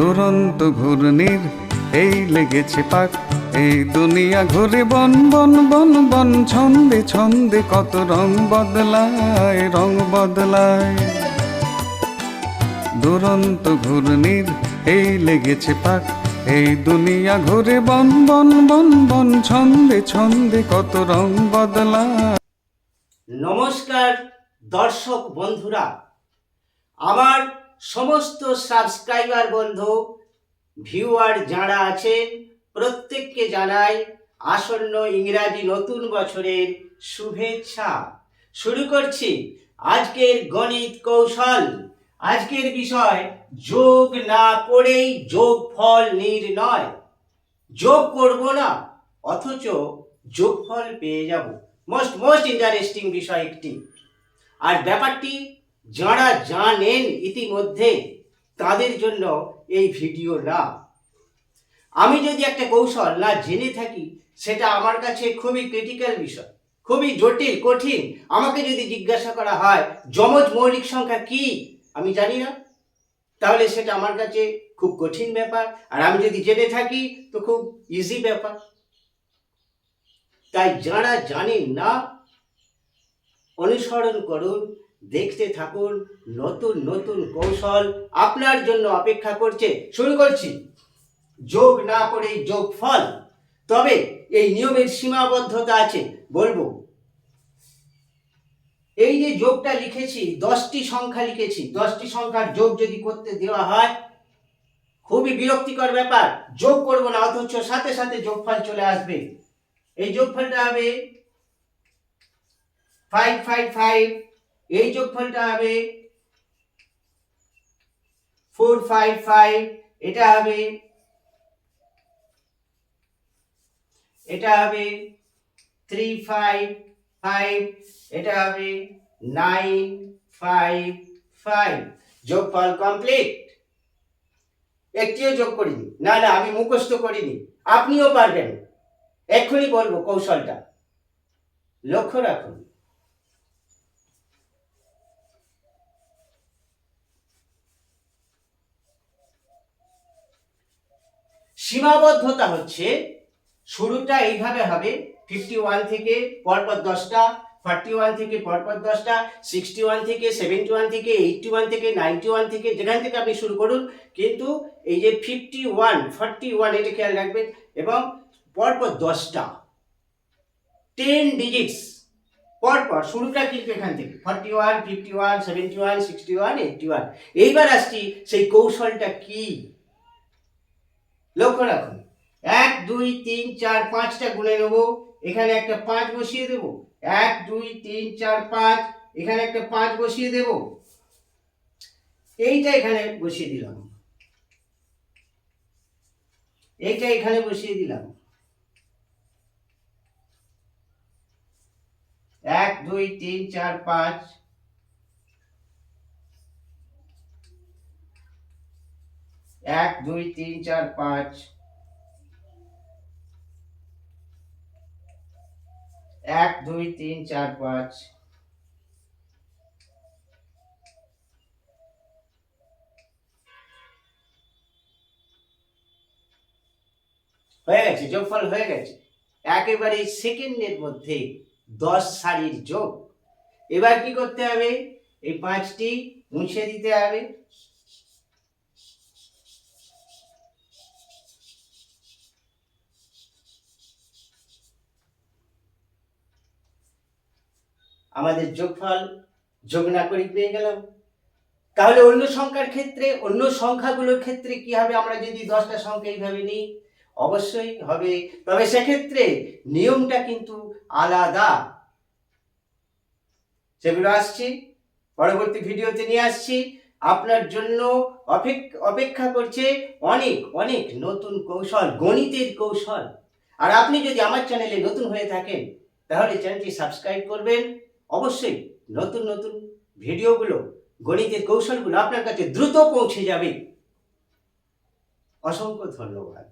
দুরন্ত ঘূর্ণির, এই লেগেছে পাক। এই দুনিয়া ঘুরে বন বন বন বন, ছন্দে ছন্দে কত রং বদলায় রং বদলায়। দুরন্ত ঘূর্ণির, এই লেগেছে পাক। এই দুনিয়া ঘুরে বন বন বন বন, ছন্দে ছন্দে কত রং বদলায়। নমস্কার দর্শক বন্ধুরা, আমার সমস্ত সাবস্ক্রাইবার বন্ধু, ভিউয়ার যারা আছেন, প্রত্যেককে জানাই আসন্ন ইংরাজি নতুন বছরের শুভেচ্ছা। শুরু করছি আজকের গণিত কৌশল। আজকের বিষয়, যোগ না করেই যোগ ফল নির্ণয়। যোগ করব না, অথচ যোগফল পেয়ে যাব। মোস্ট মোস্ট ইন্টারেস্টিং বিষয় একটি। আর ব্যাপারটি যারা জানেন ইতিমধ্যে, তাদের জন্য এই ভিডিও না আমি যদি একটা কৌশল না জেনে থাকি, সেটা আমার কাছে খুবই ক্রিটিক্যাল বিষয়, খুবই জটিল, কঠিন। আমাকে যদি জিজ্ঞাসা করা হয় যমজ মৌলিক সংখ্যা কি? আমি জানি না। তাহলে সেটা আমার কাছে খুব কঠিন ব্যাপার। আর আমি যদি জেনে থাকি, তো খুব ইজি ব্যাপার। তাই যারা জানেন না, অনুসরণ করুন। দেখতে থাকুন, নতুন নতুন কৌশল আপনার জন্য অপেক্ষা করছে। শুরু করছি। যোগ না করেই যোগ ফল। তবে এই নিয়মের সীমাবদ্ধতা আছে, বলব। এই যে যোগটা লিখেছি, দশটি সংখ্যা লিখেছি, দশটি সংখ্যার যোগ যদি করতে দেওয়া হয়, খুবই বিরক্তিকর ব্যাপার। যোগ করব না, অথচ সাথে সাথে যোগফল চলে আসবে। এই যোগফলটা হবে ফাইভ ফাইভ ফাইভ এই যোগফলটা হবে ফোর ফাইভ ফাইভ এটা হবে এটা হবে থ্রি ফাইভ ফাইভ এটা হবে নাইন ফাইভ ফাইভ যোগফল কমপ্লিট একটিও যোগ করিনি। না না, আমি মুখস্থ করিনি। আপনিও পারবেন। এক্ষুনি বলব কৌশলটা। লক্ষ্য রাখুন। সীমাবদ্ধতা হচ্ছে, শুরুটা এইভাবে হবে ফিফটি ওয়ান থেকে পরপর দশটা ফর্টি ওয়ান থেকে পরপর দশটা সিক্সটি ওয়ান থেকে সেভেন্টি ওয়ান থেকে এইটটি ওয়ান থেকে নাইনটি ওয়ান থেকে যেখান থেকে আপনি শুরু করুন, কিন্তু এই যে ফিফটি ওয়ান ফর্টি ওয়ান এটা খেয়াল রাখবেন, এবং পরপর দশটা টেন ডিজিটস পরপর, শুরুটা কিন্তু এখান থেকে forty one fifty one seventy one sixty one eighty one এইবার আসছি সেই কৌশলটা কি? লক্ষ্য রাখুন। এক, দুই, তিন, চার, পাঁচটা গুণে নেব। এখানে একটা পাঁচ বসিয়ে দেব। এক, দুই, তিন, চার, পাঁচ। এখানে একটা পাঁচ বসিয়ে দেব। এইটা এখানে বসিয়ে দিলাম। এইটা এখানে বসিয়ে দিলাম। এক, দুই, তিন, চার, পাঁচ। এক, দুই, তিন, চার, পাঁচ। এক, দুই, তিন, চার, পাঁচ। হয়ে গেছে, যোগফল হয়ে গেছে। একেবারে সেকেন্ডের মধ্যে দশ সারির যোগ। এবার কি করতে হবে? এই পাঁচটি মুছে দিতে হবে। আমাদের যোগফল যোগ না করে পেয়ে গেলাম। তাহলে অন্য সংখ্যার ক্ষেত্রে, অন্য সংখ্যাগুলোর ক্ষেত্রে কি হবে? আমরা যদি দশটা সংখ্যা এইভাবে নিই, অবশ্যই হবে। তবে সেক্ষেত্রে নিয়মটা কিন্তু আলাদা। সেগুলো আসছি। পরবর্তী ভিডিওতে নিয়ে আসছি। আপনার জন্য অপেক- অপেক্ষা করছে অনেক অনেক নতুন কৌশল, গণিতের কৌশল। আর আপনি যদি আমার চ্যানেলে নতুন হয়ে থাকেন, তাহলে চ্যানেলটি সাবস্ক্রাইব করবেন। অবশ্যই নতুন নতুন ভিডিওগুলো গণিতের কৌশলগুলো আপনার কাছে দ্রুত পৌঁছে যাবে অসংখ্য ধন্যবাদ